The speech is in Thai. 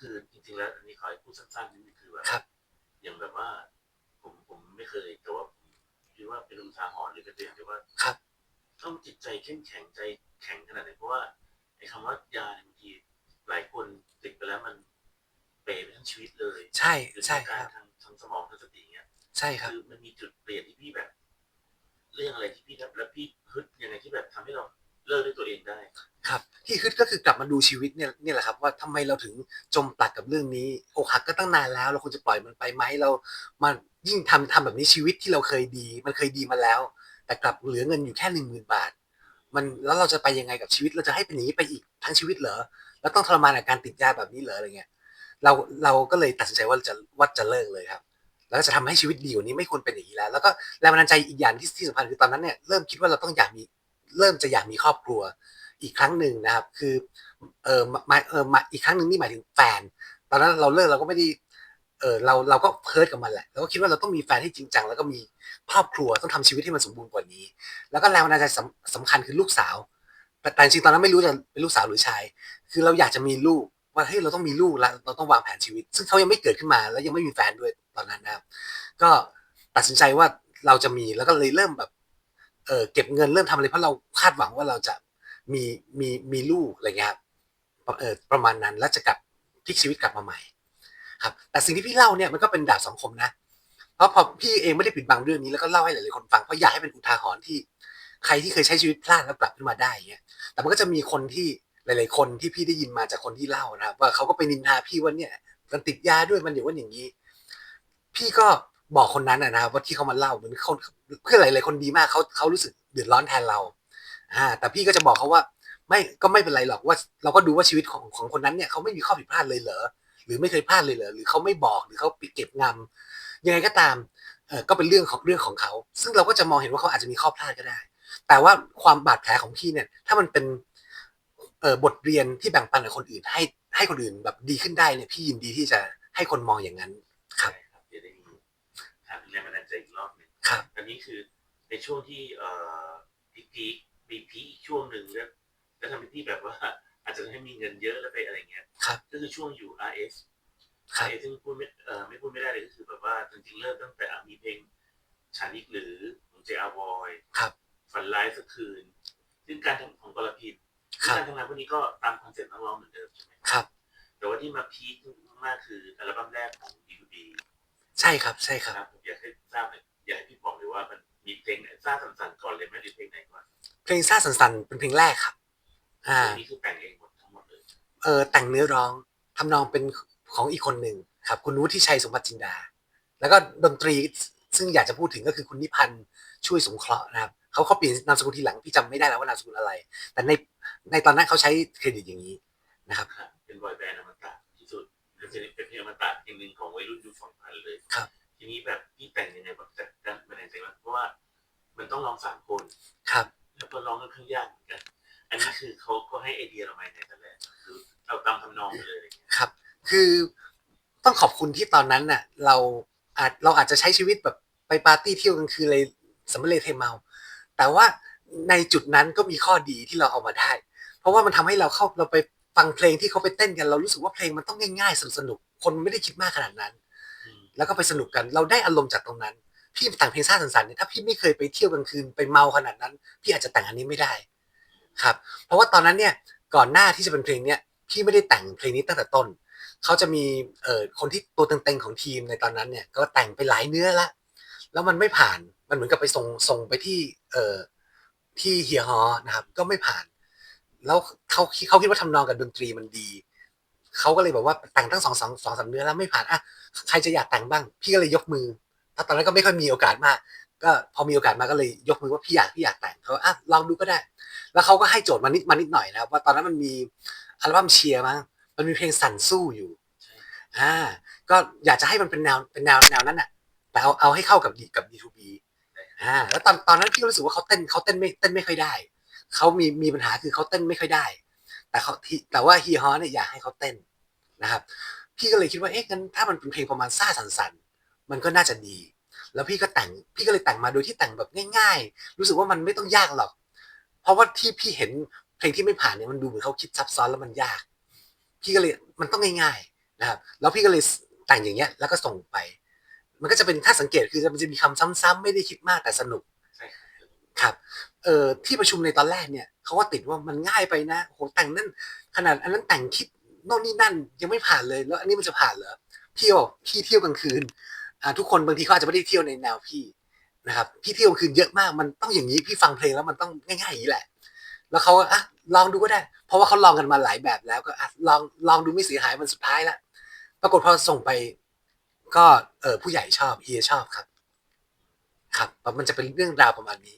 คือจริงๆแล้วอันนี้ขอให้พูดสั้นๆนิดนึงคือแบบครับ อย่างแบบว่า ผมผมไม่เคยแต่ว่าผมคิดว่าเป็นอุทาหรณ์หรือกระเตือนแต่ว่าครับ ต้องจิตใจเข้มแข็งใจแข็งขนาดไหนเพราะว่าไอ้คำว่ายาเนี่ยบางทีหลายคนติดไปแล้วมันเป๋ไปทั้งชีวิตเลยใช่หรือใช่อาคการรับทางทางสมองทางสติเงี้ย ใช่ครับ คือมันมีจุดเปลี่ยนที่พี่แบบ ครับที่ฮึดก็คือกลับมาดูชีวิตเนี่ยเนี่ยแหละครับว่าทำไมเราถึงจมปลักกับเรื่องนี้อกหักก็ตั้งนานแล้ว เราควรจะปล่อยมันไปไหมเรามายิ่งทำทำแบบนี้ชีวิตที่เราเคยดี มันเคยดีมาแล้ว แต่กลับเหลือเงินอยู่แค่หนึ่งหมื่นบาท มันแล้วเราจะไปยังไงกับชีวิตเราจะให้เป็นอย่างนี้ไปอีกทั้งชีวิตเหรอแล้วต้องทรมานกับการติดยาแบบนี้เหรออะไรเงี้ยเราเราก็เลยตัดสินใจว่าจะว่าจะเลิกเลยครับ แล้วก็จะทำให้ชีวิตดีกว่านี้ไม่ควรเป็นอย่างนี้แล้ว แล้วก็แรงบันดาลใจอีกอย่างที่ที่สำคัญคือตอนนั้นเนี่ยเริ่มคิดว่าเราต้องอยากมีเริ่มจะอยากมีครอบครัว อีกครั้งหนึ่งนะครับ คือเออมาเออมาอีกครั้งหนึ่งนี่หมายถึงแฟน ตอนนั้นเราเลิกเราก็ไม่ได้เออเราเราก็เพิร์ดกับมันแหละเราก็คิดว่าเราต้องมีแฟนที่จริงจังแล้วก็มีครอบครัวต้องทำชีวิตให้มันสมบูรณ์กว่านี้ แล้วก็แรงบันดาลใจสำคัญคือลูกสาว แต่จริงๆตอนนั้นไม่รู้จะเป็นลูกสาวหรือชาย คือเราอยากจะมีลูกว่าเฮ้ยเราต้องมีลูกแล้วเราต้องวางแผนชีวิต ซึ่งเขายังไม่เกิดขึ้นมา แล้วยังไม่มีแฟนด้วยตอนนั้นนะครับ ก็ตัดสินใจว่าเราจะมีแล้วก็เลยเริ่มแบบเออเก็บเงินเริ่มทำอะไรเพราะเราคาดหวังว่าเราจะ มีมีมีลูกอะไรเงี้ยครับเออประมาณนั้นแล้วจะกลับพลิกชีวิตกลับมาใหม่ ครับ แต่สิ่งที่พี่เล่าเนี่ยมันก็เป็นดาบสองคมนะ เพราะพอพี่เองไม่ได้ปิดบังเรื่องนี้แล้วก็เล่าให้หลายๆคนฟังเพราะอยากให้เป็นอุทาหรณ์ที่ใครที่เคยใช้ชีวิตพลาดแล้วกลับขึ้นมาได้เงี้ยแต่มันก็จะมีคนที่หลาย ๆ คนที่พี่ได้ยินมาจากคนที่เล่านะครับว่าเขาก็ไปนินทาพี่ว่าเนี่ยมันติดยาด้วยมันอย่ว่าอย่างนี้ พี่ก็บอกคนนั้นนะครับว่าที่เขามาเล่าเหมือนคนเพื่อนหลาย ๆ คนดีมากเขาเขารู้สึกเดือดร้อนแทนเรา อ่า แต่พี่ก็จะบอกเขาว่า ไม่ก็ไม่เป็นไรหรอกว่า เราก็ดูว่าชีวิตของของคนนั้นเนี่ยเขาไม่มีข้อผิดพลาดเลยเหรอหรือไม่เคยพลาดเลยเหรอหรือเขาไม่บอกหรือเขาปิดเก็บงำยังไงก็ตามเออก็เป็นเรื่องของเรื่องของเขา ซึ่งเราก็จะมองเห็นว่าเขาอาจจะมีข้อพลาดก็ได้ แต่ว่าความบาดแผลของพี่เนี่ย ถ้ามันเป็นเอ่อบทเรียนที่แบ่งปันกับคนอื่น ให้ให้คนอื่นแบบดีขึ้นได้เนี่ยพี่ยินดีที่จะให้คนมองอย่างนั้นครับใช่ครับเดี๋ยวได้มีถามแรงบันดาลใจอีกรอบหนึ่งครับอันนี้คือในช่วงที่เอ่อพีพี มีพีอีกช่วงหนึ่งแล้วแล้วทำให้พี่แบบว่า อาจจะให้มีเงินเยอะแล้วไปอะไรเงี้ยครับ ก็คือช่วงอยู่ RS ครับ RS ซึ่งพูดไม่เอ่อไม่พูดไม่ได้เลยก็คือแบบว่าจริงๆเริ่มตั้งแต่อะมีเพลงชาลิกหรือของเจอาร์บอยครับ ฝันร้ายสักคืน ซึ่งการทำของกรพินคซึ่งรับการทำงานพวกนี้ก็ตามคอนเซ็ปต์นักร้องเหมือนเดิมใช่ไหมครับ แต่ว่าที่มาพีคมากคืออัลบั้มแรกของ D2D ใช่ครับใช่ครับ ครับผมอยากให้ทราบเลยอยากให้พี่บอกเลยว่ามันมีเพลงไหนทราบสั่นๆ เพลงซ่าสันสันเป็นเพลงแรกครับ อ่าเพลงนี้คือแต่งเองหมดทั้งหมดเลยเออแต่งเนื้อร้องทำนองเป็นของอีกคนหนึ่งครับ คุณวุฒิชัยสมบัติจินดา แล้วก็ดนตรีซึ่งอยากจะพูดถึงก็คือคุณนิพันธ์ช่วยสงเคราะห์นะครับเขาเขาเปลี่ยนนามสกุลทีหลังพี่จำไม่ได้แล้วว่านามสกุลอะไร แต่ในในตอนนั้นเขาใช้เครดิตอย่างนี้นะครับครับเป็นบอยแบนด์อมตะที่สุดเป็นเพลงเป็นเพลงอมตะอย่างหนึ่งของวัยรุ่นยุคสองพันเลยครับ ทีนี้แบบพี่แต่งยังไงแบบจัดการมาในใจว่าเพราะว่ามันต้องร้องสามคน ครับ แล้วก็ร้องค่อนข้างยากเหมือนกัน อันนี้คือเขาก็ให้ไอเดียเรามาในแต่แรกคือเอาตามทำนองไปเลยอะไรเงี้ยครับ คือต้องขอบคุณที่ตอนนั้นน่ะ เราอาจเราอาจจะใช้ชีวิตแบบไปปาร์ตี้เที่ยวกลางคืนเลยสำเร็จเทเมา แต่ว่าในจุดนั้นก็มีข้อดีที่เราเอามาได้ เพราะว่ามันทำให้เราเข้าเราไปฟังเพลงที่เขาไปเต้นกัน เรารู้สึกว่าเพลงมันต้องง่ายๆสนุกๆคนไม่ได้คิดมากขนาดนั้น อืมแล้วก็ไปสนุกกัน เราได้อารมณ์จากตรงนั้น พี่แต่งเพลงซ่าสันๆเนี่ยถ้าพี่ไม่เคยไปเที่ยวกลางคืนไปเมาขนาดนั้น พี่อาจจะแต่งอันนี้ไม่ได้ครับ เพราะว่าตอนนั้นเนี่ยก่อนหน้าที่จะเป็นเพลงเนี้ยพี่ไม่ได้แต่งเพลงนี้ตั้งแต่ต้นเขาจะมีเอ่อคนที่ตัวเต็งๆของทีมในตอนนั้นเนี่ยก็แต่งไปหลายเนื้อละแล้วมันไม่ผ่านมันเหมือนกับไปส่งส่งไปที่เอ่อที่เฮียฮอนะครับ ก็ไม่ผ่าน แล้วเขาเขาคิดว่าทำนองกับดนตรีมันดีเขาก็เลยบอกว่าแต่งตั้งสองสองสองสามเนื้อแล้วไม่ผ่านอะใครจะอยากแต่งบ้าง พี่ก็เลยยกมือ ถ้าตอนนั้นก็ไม่ค่อยมีโอกาสมาก ก็พอมีโอกาสมาก็เลยยกมือว่าพี่อยากพี่อยากแต่งเขาอะลองดูก็ได้ แล้วเขาก็ให้โจทย์มานิดมานิดหน่อยนะครับว่าตอนนั้นมันมีอัลบั้มเชียร์มั้งมันมีเพลงสั่นสู้อยู่อ่าก็อยากจะให้มันเป็นแนวเป็นแนวแนวนั้นอะแต่เอาเอาให้เข้ากับดีกับ D2B อ่าแล้วตอนตอนนั้นพี่รู้สึกว่าเขาเต้นเขาเต้นไม่เต้นไม่ค่อยได้เขามีมีปัญหาคือเขาเต้นไม่ค่อยได้ แต่เขาที่แต่ว่าฮีฮอเนี่ยอยากให้เขาเต้นนะครับ พี่ก็เลยคิดว่าเอ๊ะงั้นถ้ามันเป็นเพลงประมาณซ่าสันๆ มันก็น่าจะดี แล้วพี่ก็แต่งพี่ก็เลยแต่งมาโดยที่แต่งแบบง่าย ๆ รู้สึกว่ามันไม่ต้องยากหรอก เพราะว่าที่พี่เห็นเพลงที่ไม่ผ่านเนี่ยมันดูเหมือนเขาคิดซับซ้อนแล้วมันยาก พี่ก็เลยมันต้องง่ายๆนะครับ แล้วพี่ก็เลยแต่งอย่างเงี้ยแล้วก็ส่งไป มันก็จะเป็นถ้าสังเกตคือมันจะมีคำซ้ำๆไม่ได้คิดมากแต่สนุกครับเอ่อที่ประชุมในตอนแรกเนี่ยเขาก็ติดว่ามันง่ายไปนะโหแต่งนั่นขนาดอันนั้นแต่งคิดโน่นนี่นั่นยังไม่ผ่านเลย แล้วอันนี้มันจะผ่านเหรอพี่บอกพี่เที่ยวกลางคืน ทุกคนบางทีเขาอาจจะไม่ได้เที่ยวในแนวพี่นะครับ พี่เที่ยวคืนเยอะมาก มันต้องอย่างนี้พี่ฟังเพลงแล้วมันต้องง่ายๆอย่างนี้แหละ แล้วเขาอะลองดูก็ได้ เพราะว่าเขาลองกันมาหลายแบบแล้วก็อะลองลองดูไม่เสียหายมันสุดท้ายละปรากฏพอส่งไปก็เออผู้ใหญ่ชอบเฮียชอบครับ ครับมันจะเป็นเรื่องราวประมาณนี้